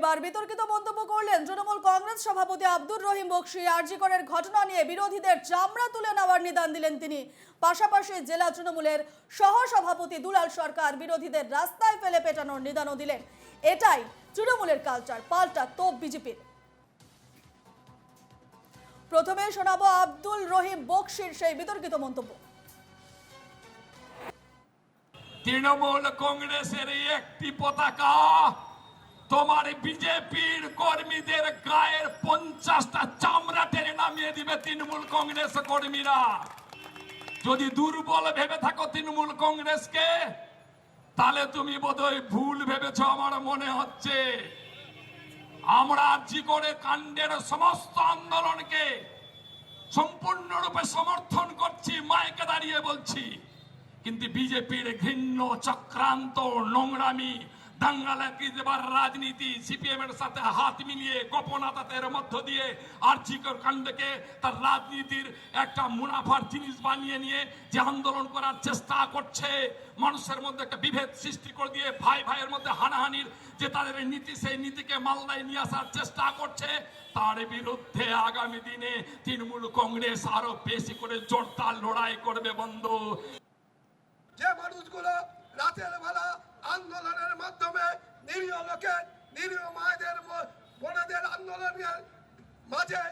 এবার বিতর্কিত মন্তব্য করলেন তৃণমূল কংগ্রেস সভাপতি আব্দুর রহিম বক্সি। আরজিকরের ঘটনা নিয়ে বিরোধীদের চামড়া তুলে নেওয়ার নিদান দিলেন তিনি। পাশাপাশি জেলা তৃণমূলের সহ সভাপতি দুলাল সরকার বিরোধীদের রাস্তায় ফেলে পেটানোর নিদানও দিলেন। এটাই তৃণমূলের কালচার পাল্টা তোপ বিজেপির। প্রথমে শোনাবো আব্দুল রহিম বক্সির সেই বিতর্কিত মন্তব্য। তৃণমূল কংগ্রেসের একটি পতাকা তোমার বিজেপির কর্মীদের গায়ের পঞ্চাশটা চামড়া টেনে নামিয়ে দিবে তৃণমূল কংগ্রেস কর্মীরা। যদি দুর্বল ভেবে থাকো তৃণমূল কংগ্রেসকে, তাহলে তুমি বোধহয় ভুল ভেবেছ আমার মনে হচ্ছে। আমরা জি করে কাণ্ডের সমস্ত আন্দোলনকে সম্পূর্ণরূপে সমর্থন করছি, মাইকে দাঁড়িয়ে বলছি। কিন্তু বিজেপির ঘৃণ্য চক্রান্ত নোংরামি দাঙ্গালাকি দেবার রাজনীতি সিপিএম এর সাথে হাত মিলিয়ে গোপনাতাতের মধ্য দিয়ে আর্থিকর কাণ্ডকে তার রাজনীতির একটা মুনাফার জিনিস বানিয়ে নিয়ে যে আন্দোলন করার চেষ্টা করছে, মানুষের মধ্যে একটা বিভেদ সৃষ্টি করে দিয়ে ভাই ভাইয়ের মধ্যে হানাহানির যে তাদের নীতি, সেই নীতিকে মালদায় নিয়ে আসার চেষ্টা করছে, তার বিরুদ্ধে আগামী দিনে তৃণমূল কংগ্রেস আরও বেশি করে জোরদার লড়াই করবে বন্ধু। যে মানুষগুলো রাতের বেলা আন্দোলনের মাধ্যমে নিরীহ লোকের নিরীহ মায়েদের বোনেদের আন্দোলনের মাঝে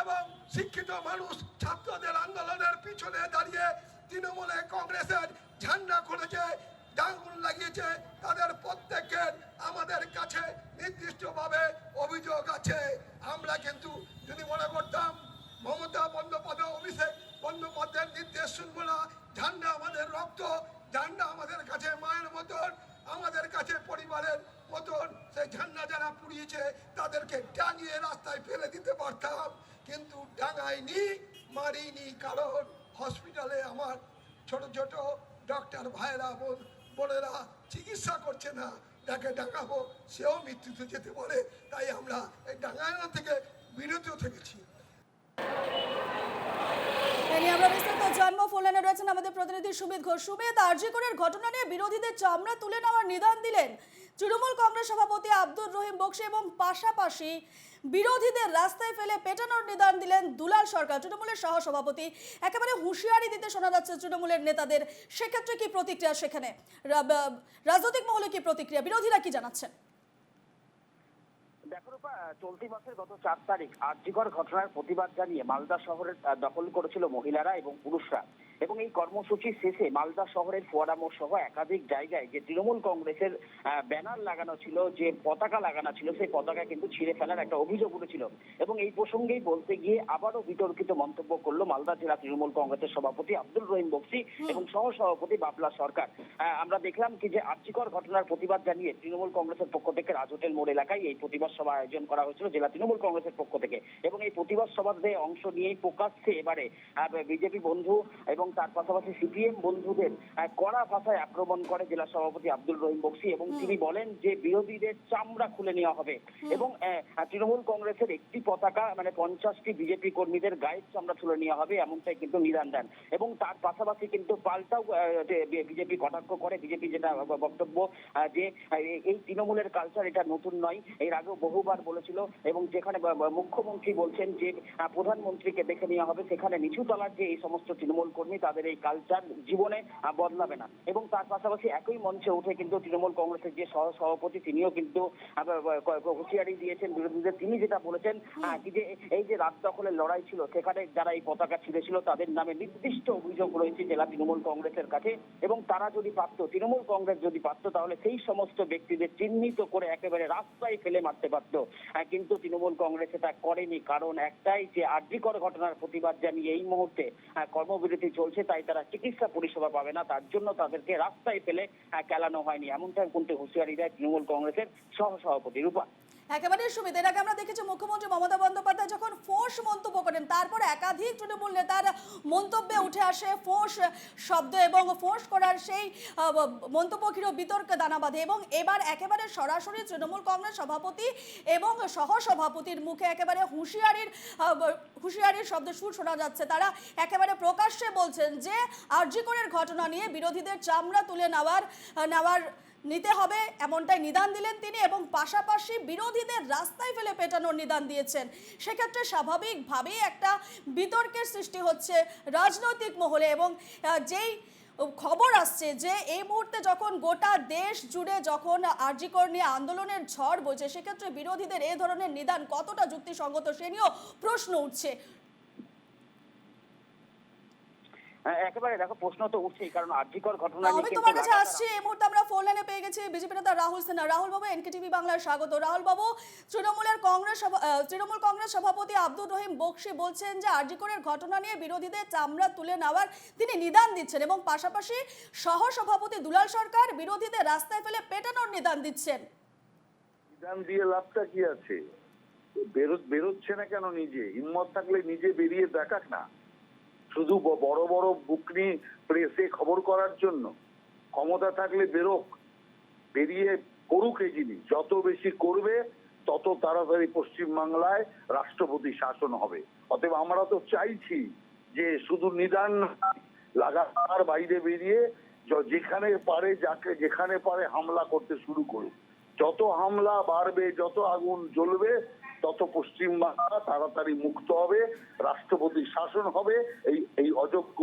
এবং শিক্ষিত মানুষ, ছাত্রদের আন্দোলনের পিছনে দাঁড়িয়ে তৃণমূলে কংগ্রেসের ঝান্ডা খুলেছে ডাঙ্গুল লাগিয়েছে, তাদের প্রত্যেকের আমাদের কাছে নির্দিষ্টভাবে অভিযোগ আছে। আমরা কিন্তু যদি মনে করতাম, মমতা বন্দ্যোপাধ্যায়, অভিষেক বন্দ্যোপাধ্যায়ের নির্দেশ শুনব না, ঝান্ডা আমাদের রক্ত ঝান্ডা আমাদের কাছে, মায়ের মতন, আমাদের কাছে, পরিবারের মতন। সেই ঝান্ডা যারা পুড়িয়েছে, তাদেরকে টাঙিয়ে রাস্তায় ফেলে দিতে পারতাম, কিন্তু ডাঙাইনি মারিনি, কারণ হসপিটালে আমার ছোট ছোট ডক্টর ভাইরা বোন, বোনেরা চিকিৎসা করছে না যাকে ডাঙাবো সেও মৃত্যুতে যেতে পারে। তাই আমরা এই ডাঙানো থেকে বিরত থেকেছি। জন্ম ফোনলাইনে রয়েছেন আমাদের প্রতিনিধি সুমিত ঘোষ। সুমিত, আরজিকরের ঘটনা নিয়ে বিরোধীদের চামড়া তুলে নেওয়ার নিদান দিলেন তৃণমূল কংগ্রেস সভাপতি আব্দুর রহিম বক্সি এবং পাশাপাশি বিরোধীদের রাস্তায় ফেলে পেটানোর নিদান দিলেন দুলাল সরকার। তৃণমূলের সহ সভাপতি, একেবারে হুঁশিয়ারি দিতে শোনা যাচ্ছে তৃণমূলের নেতাদের। সেক্ষেত্রে কি প্রতিক্রিয়া সেখানে? রাজনৈতিক মহলে কি প্রতিক্রিয়া? বিরোধীরা কি জানাচ্ছেন? চলতি মাসের গত চার তারিখ আর্যিকর ঘটনার প্রতিবাদ জানিয়ে মালদা শহরের দখল করেছিল মহিলারা এবং পুরুষরা। এবং এই কর্মসূচির শেষে মালদা শহরের ফোয়ারা মোড় সহ একাধিক জায়গায় যে তৃণমূল কংগ্রেসের ব্যানার লাগানো ছিল যে পতাকা লাগানো ছিল সেই পতাকা কিন্তু ছিঁড়ে ফেলার একটা অভিযোগ উঠেছিল। এবং এই প্রসঙ্গেই বলতে গিয়ে আবারও বিতর্কিত মন্তব্য করল মালদা জেলা তৃণমূল কংগ্রেসের সভাপতি আব্দুল রহিম বক্সি এবং সহ সভাপতি বাবলা সরকার। আমরা দেখলাম কি যে আর্যিকর ঘটনার প্রতিবাদ জানিয়ে তৃণমূল কংগ্রেসের পক্ষ থেকে রাজ হোটেল মোড় এলাকায় এই প্রতিবাদ সভা আয়োজন করা হয়েছিল জেলা তৃণমূল কংগ্রেসের পক্ষ থেকে। এবং এই প্রতিবাদ সভাতে অংশ নিয়েই প্রকাশ্যে এবারে বিজেপি বন্ধু এবং তার পাশাপাশি সিপিএম বন্ধুদের কড়া ভাষায় আক্রমণ করে জেলা সভাপতি আব্দুল রহিম বক্সি এবং তিনি বলেন যে বিরোধীদের চামড়া খুলে নেওয়া হবে। এবং তৃণমূল কংগ্রেসের একটি পতাকা মানে পঞ্চাশটি বিজেপি কর্মীদের গায়ের চামড়া তুলে নেওয়া হবে এমনটাই কিন্তু নিদান দেন। এবং তার পাশাপাশি কিন্তু পাল্টাও বিজেপি কটাক্ষ করে বিজেপি যেটা বক্তব্য যে এই তৃণমূলের কালচার এটা নতুন নয় এর আগেও বহুবার বলেছিল এবং যেখানে মুখ্যমন্ত্রী বলছেন যে প্রধানমন্ত্রীকে দেখে নেওয়া হবে সেখানে নিচু তলার যে এই সমস্ত তৃণমূল কর্মী তাদের এই কালচার জীবনে বদলাবে না। এবং তার পাশাপাশি একই মঞ্চে উঠে কিন্তু তৃণমূল কংগ্রেসের যে সহ সভাপতি তিনিও কিন্তু হুঁশিয়ারি দিয়েছেন বিরোধীদের। তিনি যেটা বলেছেন যে এই যে রাত দখলের লড়াই ছিল সেখানে যারা এই পতাকা ছিঁড়েছিল তাদের নামে নির্দিষ্ট অভিযোগ রয়েছে জেলা তৃণমূল কংগ্রেসের কাছে। এবং তারা যদি পারত তৃণমূল কংগ্রেস যদি পারত তাহলে সেই সমস্ত ব্যক্তিদের চিহ্নিত করে একেবারে রাস্তায় ফেলে মারতে পারত। কিন্তু তৃণমূল কংগ্রেস এটা করেনি। কারণ একটাই যে আর্যিকর ঘটনার প্রতিবাদ জানিয়ে এই মুহূর্তে কর্মবিরতি চলছে তাই তারা চিকিৎসা পরিষেবা পাবে না তার জন্য তাদেরকে রাস্তায় ফেলে আহ, কেলানো হয়নি। এমনটাই কিন্তু হুঁশিয়ারি দেয় তৃণমূল কংগ্রেসের সহ সভাপতি রূপা। একেবারে সুমিত, এর আগে আমরা দেখেছি মুখ্যমন্ত্রী মমতা বন্দ্যোপাধ্যায় যখন ফোঁস মন্তব্য করেন, তারপর একাধিক তৃণমূল নেতার মন্তব্যে উঠে আসে ফোঁস শব্দ এবং ফোঁস করার সেই মন্তব্য ঘিরে বিতর্ক দানা বাঁধে এবং এবার একেবারে সরাসরি তৃণমূল কংগ্রেস সভাপতি এবং সহ সভাপতির মুখে একেবারে হুঁশিয়ারির হুঁশিয়ারির শব্দ সুর শোনা যাচ্ছে। তারা একেবারে প্রকাশ্যে বলছেন যে আরজিকরের ঘটনা নিয়ে বিরোধীদের চামড়া তুলে নেওয়ার নেওয়ার নিতে হবে, এমনটাই নিদান দিলেন তিনি এবং পাশাপাশি বিরোধীদের রাস্তায় ফেলে পেটানোর নিদান দিয়েছেন। সেক্ষেত্রে স্বাভাবিকভাবেই একটা বিতর্কের সৃষ্টি হচ্ছে রাজনৈতিক মহলে এবং যেই খবর আসছে যে এই মুহূর্তে যখন গোটা দেশ জুড়ে যখন আরজিকর নিয়ে আন্দোলনের ঝড় বইছে, সেক্ষেত্রে বিরোধীদের এই ধরনের নিদান কতটা যুক্তিসঙ্গত সে নিয়েও প্রশ্ন উঠছে হ্যাঁ, একেবারে দেখো প্রশ্ন তো উঠছেই কারণ আর্যিকর ঘটনা আমি তোমার কাছে আসছি এই মুহূর্তে আমরা ফোন লাইনে পেয়ে গেছি বিজেপি নেতা রাহুল সিনহা। রাহুল বাবু এনকেটিভি বাংলার স্বাগত। রাহুল বাবু তৃণমূলের কংগ্রেস তৃণমূল কংগ্রেস সভাপতি আব্দুর রহিম বক্সি বলছেন যে আরজিকরের ঘটনা নিয়ে বিরোধীদের চামড়া তুলে নেওয়ার তিনি নিদান দিচ্ছেন এবং পাশাপাশি সহ সভাপতি দুলাল সরকার বিরোধীদের রাস্তায় ফেলে পেটানোর নিদান দিচ্ছেন। বিধান দিয়ে লাভটা কি আছে? বেরোচ্ছে না কেন নিজে? হিম্মত থাকলে নিজে বেরিয়ে দেখাক না। শুধু বড় বড় বুক নিয়ে প্রেসে খবর করার জন্য ক্ষমতা থাকলে বেরোক, বেরিয়ে করুক এই জিনিস। যত বেশি করবে, তত তাড়াতাড়ি পশ্চিম বাংলায় রাষ্ট্রপতি শাসন হবে। অতএব আমরা তো চাইছি যে শুধু নিদান লাগাতার বাইরে বেরিয়ে যেখানে পারে যাকে যেখানে পারে হামলা করতে শুরু করুক। যত হামলা বাড়বে, যত আগুন জ্বলবে তত পশ্চিমবাংলা তাড়াতাড়ি মুক্ত হবে রাষ্ট্রপতি শাসন হবে, এই এই অযোগ্য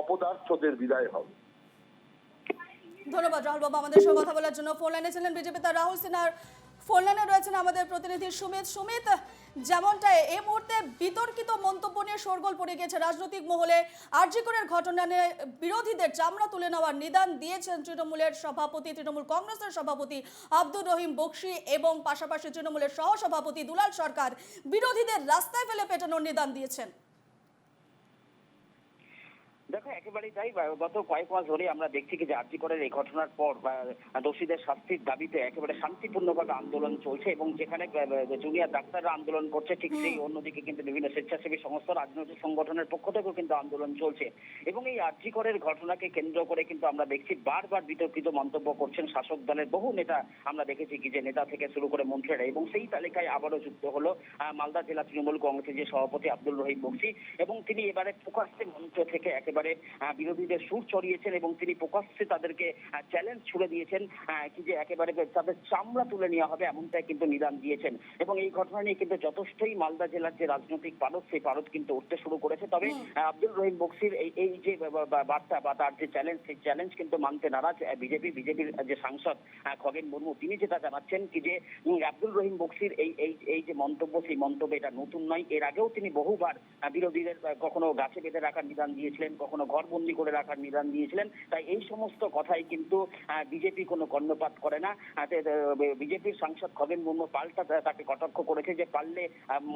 অপদার্থদের বিদায় হবে। ধন্যবাদ রাহুল বাবু আমাদের সঙ্গে কথা বলার জন্য। ফোন লাইনে ছিলেন বিজেপি তার রাহুল সিনহার। ফোন লাইনে রয়েছেন আমাদের প্রতিনিধি সুমিত। সুমিত, যেমনটা এই মুহূর্তে বিতর্কিত মন্তব্য নিয়ে শোরগোল পড়ে গেছে রাজনৈতিক মহলে। আরজিকরের ঘটনা নিয়ে বিরোধীদের চামড়া তুলে নেওয়ার নিদান দিয়েছেন তৃণমূলের সভাপতি, তৃণমূল কংগ্রেসের সভাপতি আব্দুর রহিম বক্সি এবং পাশাপাশি তৃণমূলের সহসভাপতি দুলাল সরকার বিরোধীদের রাস্তায় ফেলে পেটানোর নিদান দিয়েছেন। দেখো একেবারেই তাই। গত কয়েক মাস ধরে আমরা দেখছি যে আর্যিকরের এই ঘটনার পর দোষীদের শাস্তির দাবিতে একেবারে শান্তিপূর্ণভাবে আন্দোলন চলছে এবং যেখানে জুনিয়র ডাক্তাররা আন্দোলন করছে ঠিক সেই অন্যদিকে কিন্তু বিভিন্ন স্বেচ্ছাসেবী সংস্থা রাজনৈতিক সংগঠনের পক্ষ থেকেও কিন্তু আন্দোলন চলছে। এবং এই আর্যিকরের ঘটনাকে কেন্দ্র করে কিন্তু আমরা দেখছি বারবার বিতর্কিত মন্তব্য করছেন শাসক দলের বহু নেতা। আমরা দেখেছি কি যে নেতা থেকে শুরু করে মন্ত্রীরা এবং সেই তালিকায় আবারও যুক্ত হলো মালদা জেলা তৃণমূল কংগ্রেসের যে সভাপতি আব্দুল রহিম বক্সি এবং তিনি এবারে প্রকাশ্যে মঞ্চ থেকে একেবারে আহ, বিরোধীদের সুর চড়িয়েছেন এবং তিনি প্রকাশ্যে তাদেরকে চ্যালেঞ্জ ছুড়ে দিয়েছেন কি যে একেবারে তাদের চামড়া তুলে নেওয়া হবে এমনটাই কিন্তু নিদান দিয়েছেন। এবং এই ঘটনা নিয়ে কিন্তু যথেষ্টই মালদা জেলার যে রাজনৈতিক পারদ সেই পারদ কিন্তু উঠতে শুরু করেছে। তবে আব্দুল রহিম বক্সির এই এই যে বার্তা বা তার যে চ্যালেঞ্জ সেই চ্যালেঞ্জ কিন্তু মানতে নারাজ বিজেপি। বিজেপির যে সাংসদ খগেন মুর্মু তিনি যেটা জানাচ্ছেন কি যে আব্দুল রহিম বক্সির এই এই এই যে মন্তব্য সেই মন্তব্য এটা নতুন নয়। এর আগেও তিনি বহুবার বিরোধীদের কখনো গাছে বেঁধে রাখার নিদান দিয়েছিলেন কখনো ঘরবন্দি করে রাখার নিদান দিয়েছিলেন। তাই এই সমস্ত কথাই কিন্তু বিজেপি কোনো কর্ণপাত করে না। বিজেপির সাংসদ খগেন মুর্মু পাল্টা তাকে কটাক্ষ করেছে যে পারলে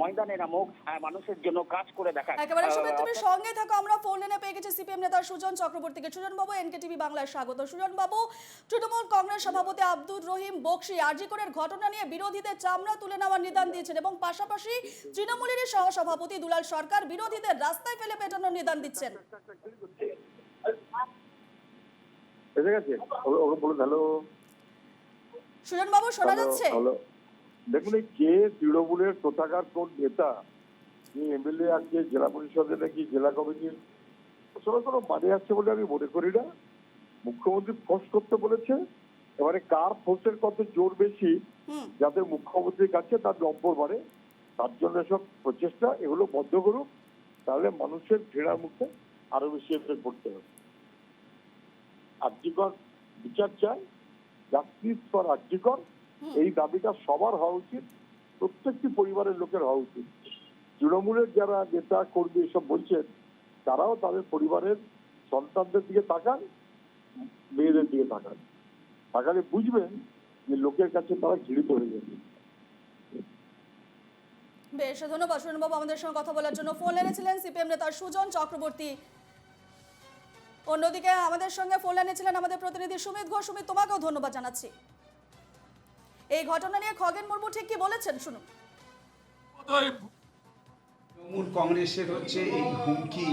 ময়দানে নামক মানুষের জন্য কাজ করে দেখা একেবারে সুমিত তুমি সঙ্গে থাকো আমরা ফোন লাইনে পেয়ে গেছি সিপিএম নেতা সুজন চক্রবর্তীকে। সুজন বাবু এনকেটিভি বাংলায় স্বাগত। সুজন বাবু তৃণমূল কংগ্রেস সভাপতি আব্দুর রহিম বক্সি আরজিকরের ঘটনা নিয়ে বিরোধীদের চামড়া তুলে নেওয়ার নিদান দিয়েছেন এবং পাশাপাশি তৃণমূলের সহ সভাপতি দুলাল সরকার বিরোধীদের রাস্তায় ফেলে পেটানোর নিদান দিচ্ছেন। সুজন বাবু শোনা যাচ্ছে? দেখুন কে তৃণমূলের কোথাকার কোন নেতা? এমএলএ আছে জেলা পরিষদে নাকি জেলা কমিটির আসলে কোনো মানে আছে বলে আমি মনে করি না। মুখ্যমন্ত্রী ফোর্স করতে বলেছে। এবারে কার ফোর্সের কত জোর বেশি যাদের মুখ্যমন্ত্রীর কাছে তার নম্বর বাড়ে? তার জন্য সব প্রচেষ্টা এগুলো বন্ধ করুক। তাহলে মানুষের ঘৃণার মুখে আরও বেশি এফেক্ট করতে হবে। আর্যিকর বিচার চাই জাস্টিস ফর আর্যিকর এই দাবিটা সবার হওয়া উচিত প্রত্যেকটি পরিবারের লোকের হওয়া উচিত। তৃণমূলের যারা নেতা কর্মী এসব বলছেন তারাও তাদের পরিবারের সন্তানদের দিকে তাকান মেয়েদের দিকে তাকান। তাকালে বুঝবেন যে লোকের কাছে তারা ঘৃণিত হয়ে যাবে। বেশ, ধন্যবাদ সুজন বাবু আমাদের সঙ্গে কথা বলার জন্য। ফোন লাইনে ছিলেন সিপিএম নেতা সুজন চক্রবর্তী। অন্যদিকে আমাদের সঙ্গে ফোন লাইনে ছিলেন আমাদের প্রতিনিধি সুমিত ঘোষ। সুমিত, তোমাকেও ধন্যবাদ জানাচ্ছি। এই ঘটনা নিয়ে খগেন মুর্মু ঠিক কি বলেছেন? শুনুন। তৃণমূল কংগ্রেসের হচ্ছে এই হুমকি,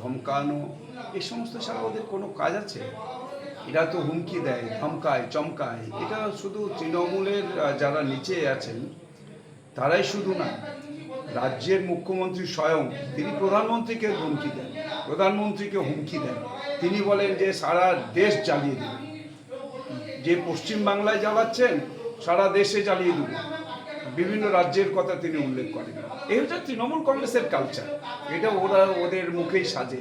ধমকানো, এ সমস্ত ছাড়া ওদের কোনো কাজ আছে? এরা তো হুমকি দেয়, ধমকায়, চমকায়। এটা শুধু তৃণমূলের যারা নিচে আছেন তারাই শুধু না, রাজ্যের মুখ্যমন্ত্রী স্বয়ং তিনি প্রধানমন্ত্রীকে হুমকি দেন, প্রধানমন্ত্রীকে হুমকি দেন। তিনি বলেন যে সারা দেশ জ্বালিয়ে দেবেন যে পশ্চিম বাংলায় জ্বালাচ্ছেন, সারা দেশে জ্বালিয়ে দেবো। বিভিন্ন রাজ্যের কথা তিনি উল্লেখ করেন। এই হচ্ছে তৃণমূল কংগ্রেসের কালচার এটা ওরা ওদের মুখেই সাজে।